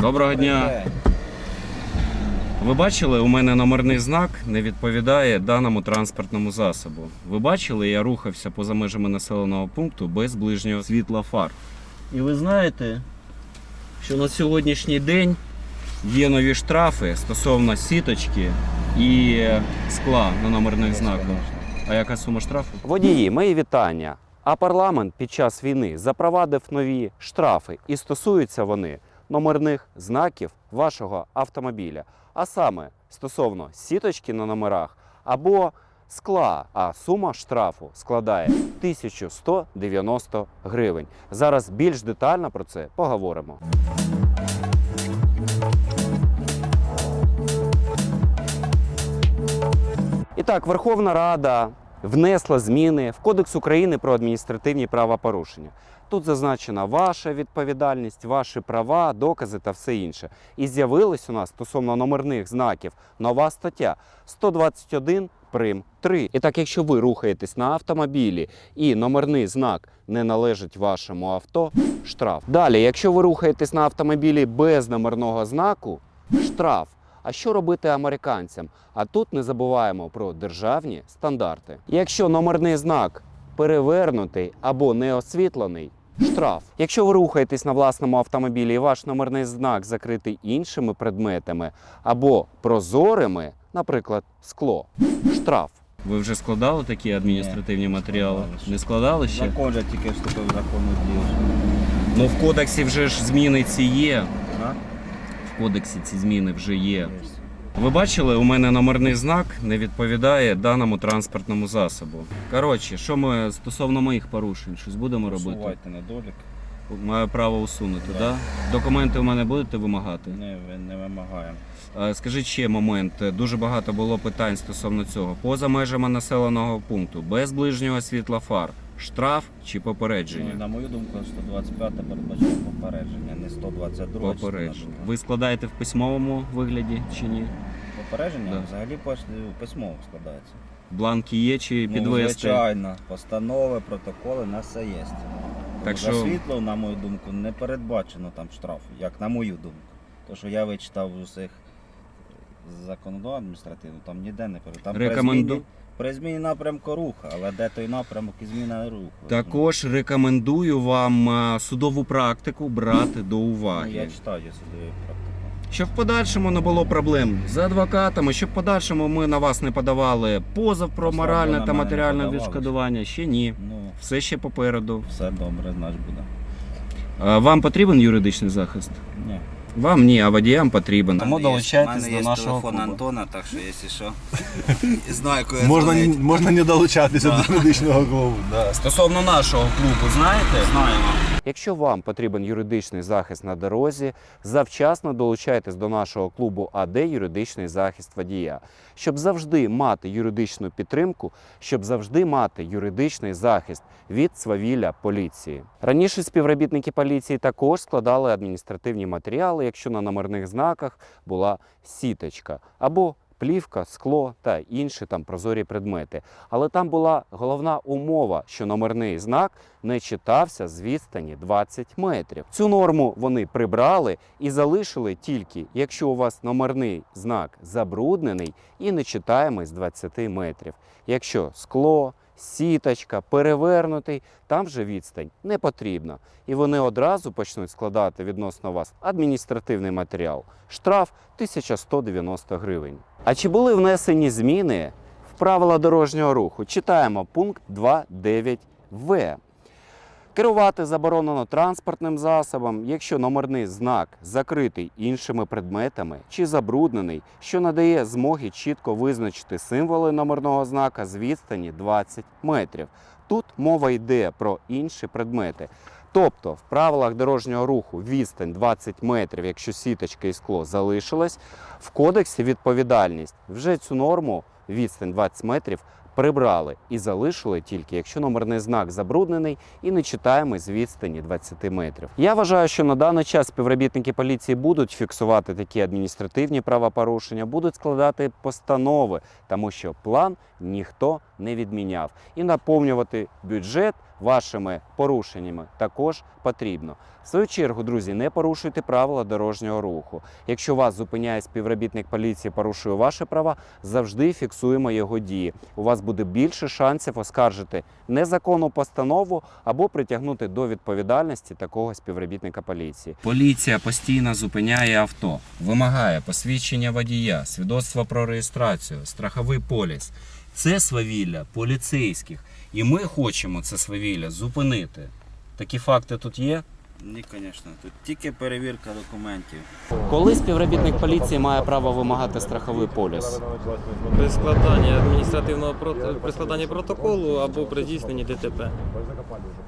Доброго дня. Ви бачили, у мене номерний знак не відповідає даному транспортному засобу. Ви бачили, я рухався поза межами населеного пункту без ближнього світла фар. І ви знаєте, що на сьогоднішній день є нові штрафи стосовно сіточки і скла на номерних знаках. А яка сума штрафу? Водії, мої вітання. А парламент під час війни запровадив нові штрафи і стосуються вони номерних знаків вашого автомобіля, а саме стосовно сіточки на номерах або скла. А сума штрафу складає 1190 гривень. Зараз більш детально про це поговоримо. І так, Верховна Рада внесла зміни в Кодекс України про адміністративні правопорушення. Тут зазначена ваша відповідальність, ваші права, докази та все інше. І з'явилась у нас стосовно номерних знаків нова стаття 121 прим 3. І так, якщо ви рухаєтесь на автомобілі і номерний знак не належить вашому авто, штраф. Далі, якщо ви рухаєтесь на автомобілі без номерного знаку, штраф. А що робити американцям? А тут не забуваємо про державні стандарти. Якщо номерний знак перевернутий або не освітлений, штраф. Якщо ви рухаєтесь на власному автомобілі і ваш номерний знак закритий іншими предметами або прозорими, наприклад, скло, штраф. Ви вже складали такі адміністративні матеріали? Не складали ще? Закон же тільки вступив в законну дію. Ну в кодексі вже ж зміни ці є. А? В кодексі ці зміни вже є. Ви бачили, у мене номерний знак не відповідає даному транспортному засобу. Коротше, що ми стосовно моїх порушень, щось будемо робити? Усувайте недолік. Маю право усунути, так? Да. Да? Документи у мене будете вимагати? Не, ви- не вимагаємо. Е, Скажіть ще момент. Дуже багато було питань стосовно цього. Поза межами населеного пункту, без ближнього світла фар, штраф чи Ну, попередження? на мою думку, 125 передбачає попередження, не 122. чи Попередження. Ви складаєте в письмовому вигляді чи ні? Попередження Да. взагалі пос- письмово складається. Бланки є чи Ну, підвести? звичайно, постанови, протоколи, на все є. Так За що- світло, на мою думку, не передбачено там штраф, як на мою думку. То, що я вичитав з усіх законодавств адміністративно, там ніде не перед. Там при Рекоменду- зміні- При зміні напрямку руху, але де той напрямок і зміна руху. Також рекомендую вам судову практику брати до Ну, уваги. я читаю судові практику. Щоб в подальшому не було проблем з адвокатами, щоб в подальшому ми на вас не подавали позов про моральне на та мене не матеріальне відшкодування. Ще ні. Ну, Все ще попереду. все добре, значить буде. Е, Вам потрібен юридичний захист? Ні. Вам ні, а водіям потрібен. Тому долучайтесь до нашого телефон клубу. Антона, так що якщо що. Знаю, коли Можна, дзвонить. можна не долучатися до медичного клубу. Да. Стосовно нашого клубу, знаєте? Знаємо. Якщо вам потрібен юридичний захист на дорозі, завчасно долучайтесь до нашого клубу АД юридичний захист водія, щоб завжди мати юридичну підтримку, щоб завжди мати юридичний захист від свавілля поліції. Раніше співробітники поліції також складали адміністративні матеріали, якщо на номерних знаках була сіточка або плівка, скло та інші там прозорі предмети. Але там була головна умова, що номерний знак не читався з відстані 20 метрів. Цю норму вони прибрали і залишили тільки, якщо у вас номерний знак забруднений і не читаємо з 20 метрів. Якщо скло, сіточка, перевернутий, там вже відстань не потрібна. І вони одразу почнуть складати відносно вас адміністративний матеріал. Штраф 1190 гривень. А чи були внесені зміни в правила дорожнього руху? Читаємо пункт 2.9в. Керувати заборонено транспортним засобом, якщо номерний знак закритий іншими предметами чи забруднений, що надає змоги чітко визначити символи номерного знака з відстані 20 метрів. Тут мова йде про інші предмети. Тобто в правилах дорожнього руху відстань 20 метрів, якщо сіточка і скло залишилось, в кодексі відповідальність вже цю норму відстань 20 метрів прибрали і залишили тільки, якщо номерний знак забруднений і не читаємо з відстані 20 метрів. Я вважаю, що на даний час співробітники поліції будуть фіксувати такі адміністративні правопорушення, будуть складати постанови, тому що план ніхто не відміняв. І наповнювати бюджет вашими порушеннями також потрібно. В свою чергу, друзі, не порушуйте правила дорожнього руху. Якщо вас зупиняє співробітник поліції, порушує ваші права, завжди фіксуємо його дії. У вас буде більше шансів оскаржити незаконну постанову або притягнути до відповідальності такого співробітника поліції. Поліція постійно зупиняє авто, вимагає посвідчення водія, свідоцтва про реєстрацію, страховий поліс. Це свавілля поліцейських. І ми хочемо це свавілля зупинити. Такі факти тут є. Ні, звісно, тут тільки перевірка документів. Коли співробітник поліції має право вимагати страховий поліс? При складанні адміністративного прот- при складанні протоколу або при здійсненні ДТП.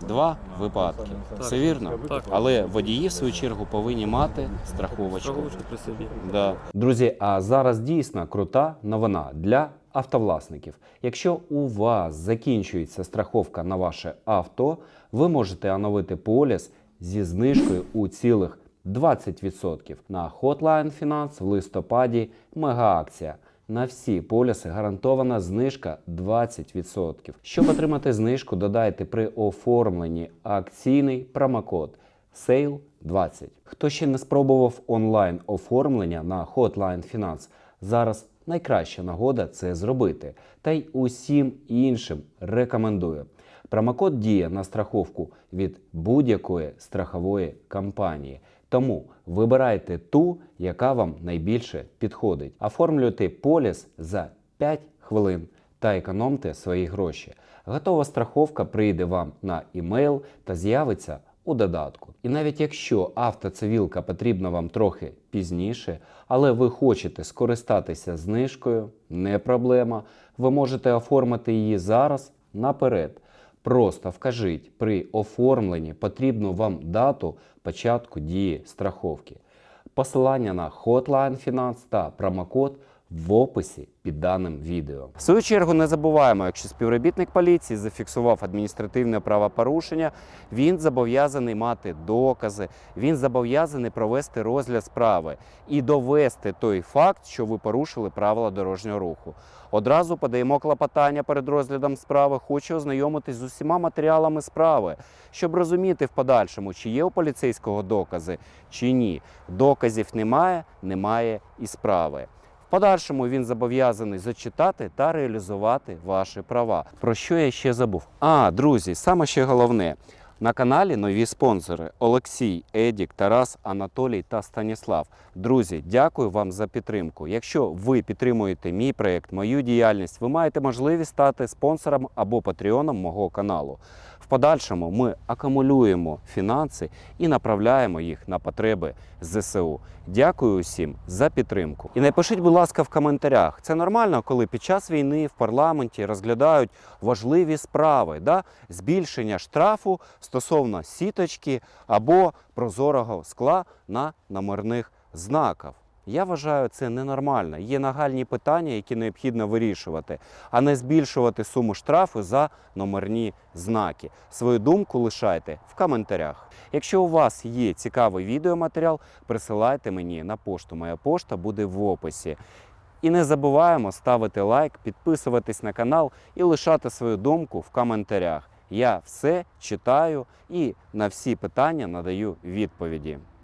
Два випадки. Так. Все вірно? Так. Але водії, в свою чергу, повинні мати страховочку. Страховочку при собі. Да. Друзі, а зараз дійсно крута новина для автовласників. Якщо у вас закінчується страховка на ваше авто, ви можете оновити поліс зі знижкою у цілих 20%. На Hotline Finance в листопаді мегаакція. На всі поліси гарантована знижка 20%. Щоб отримати знижку, додайте при оформленні акційний промокод SALE20. Хто ще не спробував онлайн оформлення на Hotline Finance, зараз найкраща нагода це зробити. Та й усім іншим рекомендую. Промокод діє на страховку від будь-якої страхової компанії. Тому вибирайте ту, яка вам найбільше підходить. Оформлюйте поліс за 5 хвилин та економте свої гроші. Готова страховка прийде вам на імейл та з'явиться у додатку. І навіть якщо автоцивілка потрібна вам трохи пізніше, але ви хочете скористатися знижкою, не проблема. Ви можете оформити її зараз наперед. Просто вкажіть при оформленні потрібну вам дату початку дії страховки. Посилання на Hotline Finance та промокод в описі під даним відео. В свою чергу не забуваємо, якщо співробітник поліції зафіксував адміністративне правопорушення, він зобов'язаний мати докази, він зобов'язаний провести розгляд справи і довести той факт, що ви порушили правила дорожнього руху. Одразу подаємо клопотання перед розглядом справи. Хочу ознайомитись з усіма матеріалами справи, щоб розуміти в подальшому, чи є у поліцейського докази, чи ні. Доказів немає, немає і справи. Подальшому він зобов'язаний зачитати та реалізувати ваші права. Про що я ще забув? А, друзі, саме ще головне. На каналі нові спонсори Олексій, Едік, Тарас, Анатолій та Станіслав. Друзі, дякую вам за підтримку. Якщо ви підтримуєте мій проєкт, мою діяльність, ви маєте можливість стати спонсором або патреоном мого каналу. Подальшому ми акумулюємо фінанси і направляємо їх на потреби ЗСУ. Дякую усім за підтримку. І напишіть, будь ласка, в коментарях. Це нормально, коли під час війни в парламенті розглядають важливі справи, да? збільшення штрафу стосовно сіточки або прозорого скла на номерних знаках. Я вважаю це ненормально. Є нагальні питання, які необхідно вирішувати, а не збільшувати суму штрафу за номерні знаки. Свою думку лишайте в коментарях. Якщо у вас є цікавий відеоматеріал, присилайте мені на пошту. Моя пошта буде в описі. І не забуваємо ставити лайк, підписуватись на канал і лишати свою думку в коментарях. Я все читаю і на всі питання надаю відповіді.